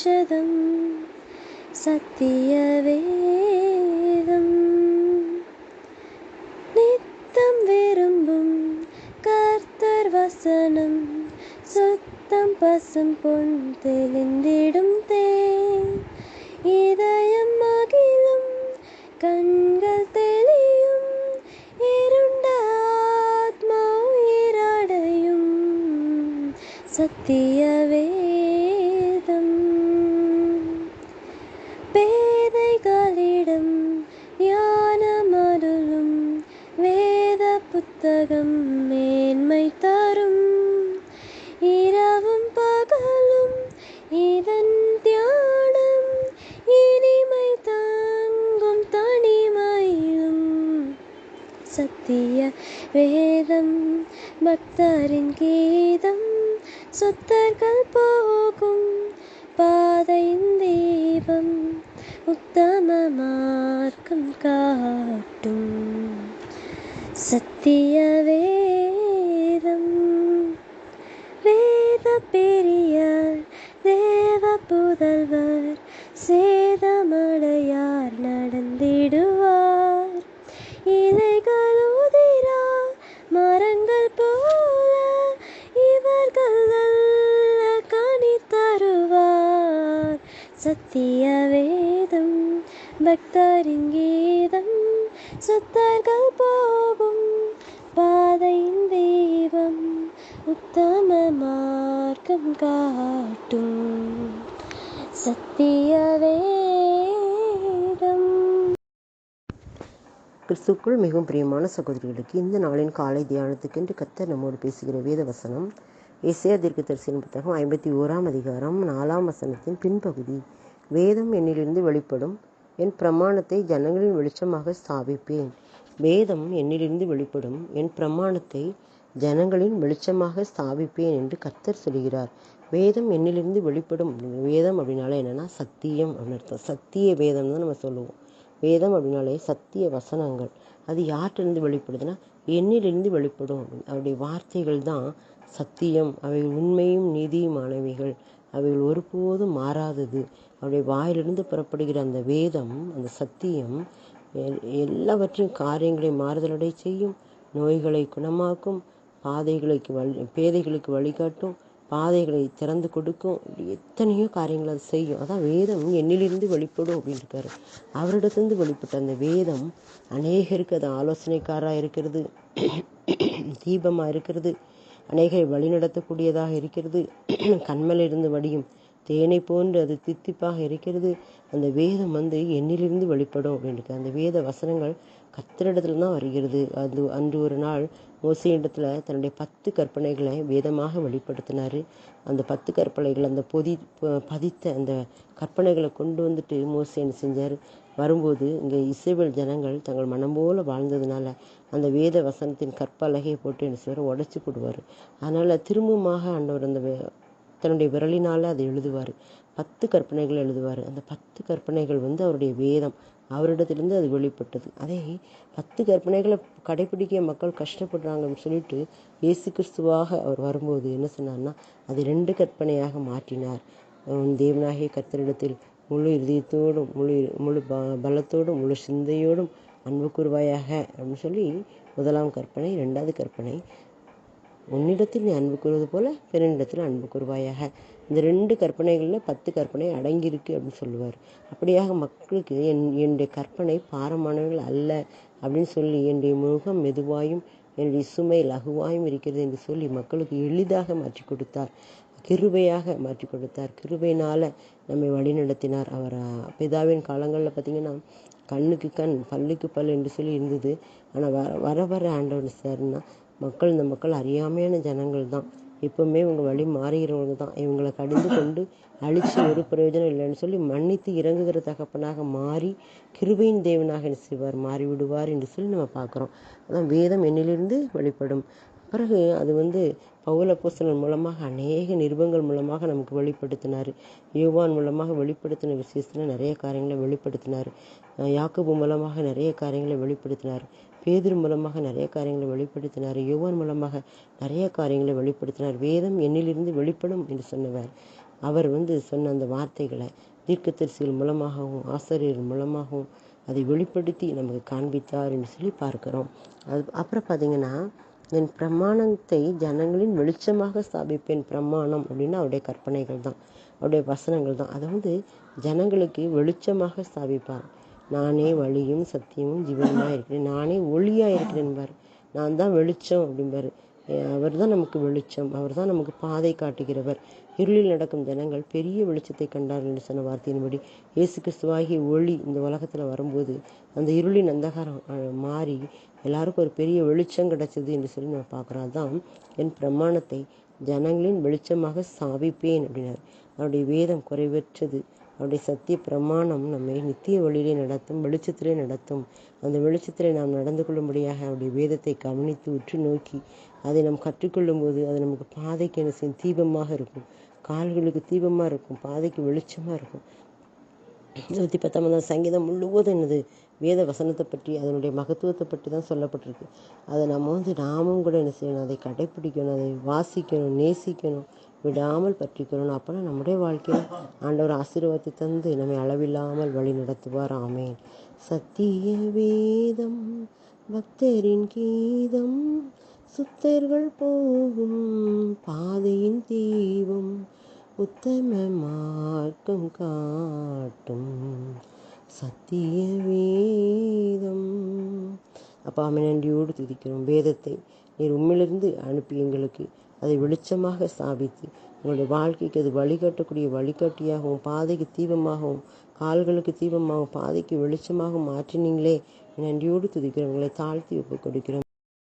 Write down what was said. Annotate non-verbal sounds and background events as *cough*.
ஔஷதம் சத்திய வேதம் நித்தம் விரும்பும் கர்த்தர் வசனம் சுத்தம் பசும் பொன் தெளிந்திடும் தேன் இதயம் மகிழும் கண்கள் தெளியும் இருண்ட ஆத்மா உயிரடையும் சத்திய புத்தகம் மேன்மை தரும். இரவும் பகலும் இதன் தியானம். இனிமை தாங்கும் தனிமையும். சத்திய வேதம் பக்தரின் கீதம் சுத்தர்கள் போகும் பாதையின் தீபம் உத்தம மார்க்கம் காட்டும். சத்திய வேதம். வேத பெரியார் தேவ புதல்வர் சேதமடையார் நடந்திடுவார். இலைகள் உதிரா மரங்கள் போல இவர்கள் கனி தருவார். சத்திய வேதம் பக்தரின் கீதம். சுத்தர்கள் போகும் பாதையின் தெய்வம் உத்தம மார்க்கம் காட்டும். சத்திய வேதம். கிறிஸ்துக்குள் மிகவும் பிரியமான சகோதரிகளுக்கு இந்த நாளின் காலை தியானத்துக்கு என்று கத்தர் நம்மோடு பேசுகிற வேத வசனம் ஏசியா தீர்க்க தரிசன புத்தகம் ஐம்பத்தி ஓராம் அதிகாரம் நாலாம் வசனத்தின் பின்பகுதி. வேதம் என்னிலிருந்து வெளிப்படும். என் பிரமாணத்தை ஜனங்களின் வெளிச்சமாக ஸ்தாபிப்பேன். வேதம் என்னிலிருந்து வெளிப்படும். என் பிரமாணத்தை ஜனங்களின் வெளிச்சமாக ஸ்தாபிப்பேன் என்று கத்தர் சொல்கிறார். வேதம் என்னிலிருந்து வெளிப்படும். வேதம் அப்படின்னால என்னென்னா சத்தியம் அப்படின்னு அர்த்தம். சத்திய வேதம் தான் நம்ம சொல்லுவோம். வேதம் அப்படின்னாலே சத்திய வசனங்கள். அது யார்கிட்டருந்து வெளிப்படுதுன்னா என்னிலிருந்து வெளிப்படும். அவருடைய வார்த்தைகள் தான் சத்தியம். அவை உண்மையும் நீதியும் மாணவிகள் அவைகள் ஒருபோதும் மாறாதது. அவருடைய வாயிலிருந்து புறப்படுகிற அந்த வேதம் அந்த சத்தியம் எல்லாவற்றையும் காரியங்களை மாறுதலடை செய்யும் நோய்களை குணமாக்கும் பாதைகளுக்கு வழி பேதைகளுக்கு வழிகாட்டும் பாதைகளை திறந்து கொடுக்கும் எத்தனையோ காரியங்கள் அது செய்யும். அதான் வேதம் என்னிலிருந்து வெளிப்படும் அப்படின்னு இருக்காரு. அவரிடத்திலிருந்து வெளிப்பட்ட அந்த வேதம் அநேகருக்கு அது ஆலோசனைக்காராக இருக்கிறது தீபமாக இருக்கிறது அநேகரை வழிநடத்தக்கூடியதாக இருக்கிறது. *clears throat* கண்மலிருந்து வடியும் தேனை போன்று அது தித்திப்பாக இருக்கிறது. அந்த வேதம் வந்து என்னிலிருந்து வெளிப்படும் அப்படின்னு அந்த வேத வசனங்கள் கத்திரிடத்துல தான் வருகிறது. அது அன்று ஒரு நாள் மோசையிடத்துல தன்னுடைய பத்து கற்பனைகளை வேதமாக வெளிப்படுத்தினார். அந்த பத்து கற்பனைகள் அந்த பொதி பதித்த அந்த கற்பனைகளை கொண்டு வந்துட்டு மோசை என்ன செஞ்சார்? வரும்போது இங்கே இசைவில் ஜனங்கள் தங்கள் மனம் போல வாழ்ந்ததுனால அந்த வேத வசனத்தின் கற்பலகையை போட்டு என்ன செய்வார்? உடச்சி போடுவார். அதனால் திரும்பமாக ஆண்டவர் அந்த தன்னுடைய விரலினால் அதை எழுதுவார். பத்து கற்பனைகள் எழுதுவார். அந்த பத்து கற்பனைகள் வந்து அவருடைய வேதம். அவரிடத்திலிருந்து அது வெளிப்பட்டது. அதே பத்து கற்பனைகளை கடைபிடிக்க மக்கள் கஷ்டப்படுறாங்கன்னு சொல்லிட்டு இயேசு கிறிஸ்துவாக அவர் வரும்போது என்ன சொன்னார்னா அது ரெண்டு கற்பனையாக மாற்றினார். தேவனாகிய கர்த்தரிடத்தில் முழு இதயத்தோடும் முழு முழு ப பலத்தோடும் முழு சிந்தையோடும் அன்பு கூறுவாயாக அப்படின்னு சொல்லி முதலாம் கற்பனை ரெண்டாவது கற்பனை. உன்னிடத்தில் நீ அன்பு கூறுவது போல பிறனிடத்தில் அன்பு கூறுவாயாக இந்த ரெண்டு கற்பனைகளில் பத்து கற்பனை அடங்கியிருக்கு அப்படின்னு சொல்லுவார். அப்படியாக மக்களுக்கு என் என்னுடைய கற்பனை பாரமானவர்கள் அல்ல அப்படின்னு சொல்லி என்னுடைய முகம் மெதுவாயும் என்னுடைய சுமை லகுவாயும் இருக்கிறது என்று சொல்லி மக்களுக்கு எளிதாக மாற்றி கொடுத்தார். கிருபையாக மாற்றி கொடுத்தார். கிருபையினால் நம்மை வழிநடத்தினார். அவர் பிதாவின் காலங்களில் பார்த்திங்கன்னா கண்ணுக்கு கண் பல்லுக்கு பல் என்று சொல்லி இருந்தது. ஆனால் வர வர வர ஆண்டவர் சார்னா மக்கள் இந்த மக்கள் அறியாமையான ஜனங்கள் தான். எப்பவுமே இவங்க வழி மாறுகிறவங்க தான். இவங்களை கடிந்து கொண்டு அழிச்சு ஒரு பிரயோஜனம் இல்லைன்னு சொல்லி மன்னித்து இறங்குகிற தகப்பனாக மாறி கிருபையின் தேவனாக என்ன செய்வார்? மாறி விடுவார் என்று சொல்லி நம்ம பார்க்குறோம். அதான் வேதம் என்னிலிருந்து வெளிப்படும். பிறகு அது வந்து பவுல அப்போஸ்தலன் மூலமாக அநேக நிருபங்கள் மூலமாக நமக்கு வெளிப்படுத்தினார். யோவான் மூலமாக வெளிப்படுத்தின விசேஷத்தில் நிறைய காரியங்களை வெளிப்படுத்தினார். அஹ் யாக்கோபு மூலமாக நிறைய காரியங்களை வெளிப்படுத்தினார். பேதர் மூலமாக நிறைய காரியங்களை வெளிப்படுத்தினார். யோவான் மூலமாக நிறைய காரியங்களை வெளிப்படுத்தினார். வேதம் என்னிலிருந்து வெளிப்படும் என்று சொன்னவர். அவர் வந்து சொன்ன அந்த வார்த்தைகளை தீர்க்கத்தரிசிகள் மூலமாகவும் ஆசிரியர் மூலமாகவும் அதை வெளிப்படுத்தி நமக்கு காண்பித்தார் என்று சொல்லி பார்க்குறோம். அது அப்புறம் பார்த்தீங்கன்னா என் பிரமாணத்தை ஜனங்களின் வெளிச்சமாக ஸ்தாபிப்பேன் பிரமாணம் அப்படின்னா அவருடைய கற்பனைகள் தான் அவருடைய வசனங்கள் தான். அதை வந்து ஜனங்களுக்கு வெளிச்சமாக ஸ்தாபிப்பார். நானே வழியும் சத்தியமும் ஜீவனமாக இருக்கிறேன். நானே ஒளியாக இருக்கிறேன் பார் நான் தான் வெளிச்சம் அப்படின்பார் அவர் தான் நமக்கு வெளிச்சம். அவர் தான் நமக்கு பாதை காட்டுகிறவர். இருளில் நடக்கும் ஜனங்கள் பெரிய வெளிச்சத்தை கண்டார்கள் என்று சொன்ன வார்த்தையின்படி இயேசு கிறிஸ்துவாகிய ஒளி இந்த உலகத்தில் வரும்போது அந்த இருளின் அந்தகாரம் மாறி எல்லாருக்கும் ஒரு பெரிய வெளிச்சம் கிடைச்சது என்று சொல்லி நான் பார்க்குறோம் அதான் என் பிரமாணத்தை ஜனங்களின் வெளிச்சமாக சாவிப்பேன் அப்படின்னார். அவருடைய வேதம் குறைவற்றது. அவருடைய சத்திய பிரமாணம் நம்மை நித்திய வழியிலே நடத்தும் வெளிச்சத்திலே நடத்தும். அந்த வெளிச்சத்திலே நாம் நடந்து கொள்ளும்படியாக அவருடைய வேதத்தை கவனித்து உற்று நோக்கி அதை நாம் கற்றுக்கொள்ளும் போது அது நமக்கு பாதைக்கு என்ன செய்யும்? தீபமாக இருக்கும். கால்களுக்கு தீபமாக இருக்கும் பாதைக்கு வெளிச்சமாக இருக்கும். நூற்றி பத்தொன்பதாம் சங்கீதம் முழுவதும் என்னது வேத வசனத்தை பற்றி அதனுடைய மகத்துவத்தை பற்றி தான் சொல்லப்பட்டிருக்கு. அதை நம்ம வந்து நாமும் கூட என்ன செய்யணும் அதை கடைப்பிடிக்கணும் அதை வாசிக்கணும் நேசிக்கணும் விடாமல் பற்றிக்கணும் அப்போனா நம்முடைய வாழ்க்கையில் ஆண்டவர் ஆசீர்வாதத்தை தந்து நம்மை அளவில்லாமல் வழி நடத்துவார். ஆமேன். சத்திய வேதம் பக்தரின் கீதம் சுத்தர்கள் போகும் உத்தம மார்க்கம் காட்டும் சத்திய வேதம். அப்பா அமை நன்றியோடு துதிக்கிறோம் வேதத்தை. நீர் உண்மையிலிருந்து அனுப்பி எங்களுக்கு அதை வெளிச்சமாக ஸ்தாபித்து உங்களுடைய வாழ்க்கைக்கு அது வழிகாட்டக்கூடிய வழிகாட்டியாகவும் பாதைக்கு தீபமாகவும் கால்களுக்கு தீபமாகவும் பாதைக்கு வெளிச்சமாகவும் மாற்றினீங்களே. நன்றியோடு துதிக்கிறவங்களை தாழ்த்தி ஒப்புக் கொடுக்கிறோம்